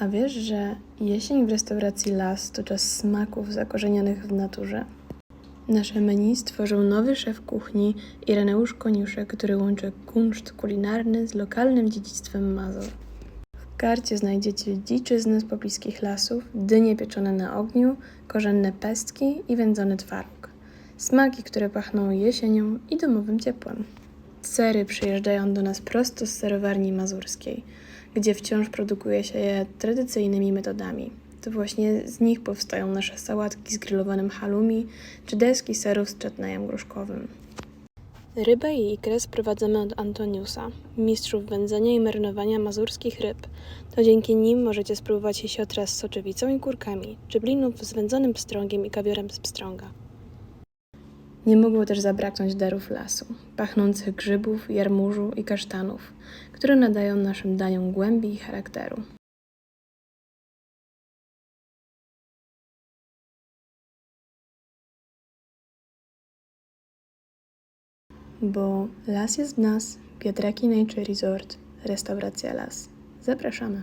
A wiesz, że jesień w restauracji Las to czas smaków zakorzenionych w naturze? Nasze menu stworzył nowy szef kuchni Ireneusz Koniuszek, który łączy kunszt kulinarny z lokalnym dziedzictwem Mazur. W karcie znajdziecie dziczyznę z pobliskich lasów, dynie pieczone na ogniu, korzenne pestki i wędzony twaróg. Smaki, które pachną jesienią i domowym ciepłem. Sery przyjeżdżają do nas prosto z serowarni mazurskiej, gdzie wciąż produkuje się je tradycyjnymi metodami. To właśnie z nich powstają nasze sałatki z grillowanym halloumi czy deski serów z czatnejem gruszkowym. Rybę i ikrę sprowadzamy od Antoniusa, mistrzów wędzenia i marynowania mazurskich ryb. To dzięki nim możecie spróbować jesiotra z soczewicą i kurkami, czy blinów z wędzonym pstrągiem i kawiorem z pstrąga. Nie mogło też zabraknąć darów lasu, pachnących grzybów, jarmużu i kasztanów, które nadają naszym daniom głębi i charakteru. Bo las jest w nas, Pietraki Nature Resort, restauracja Las. Zapraszamy.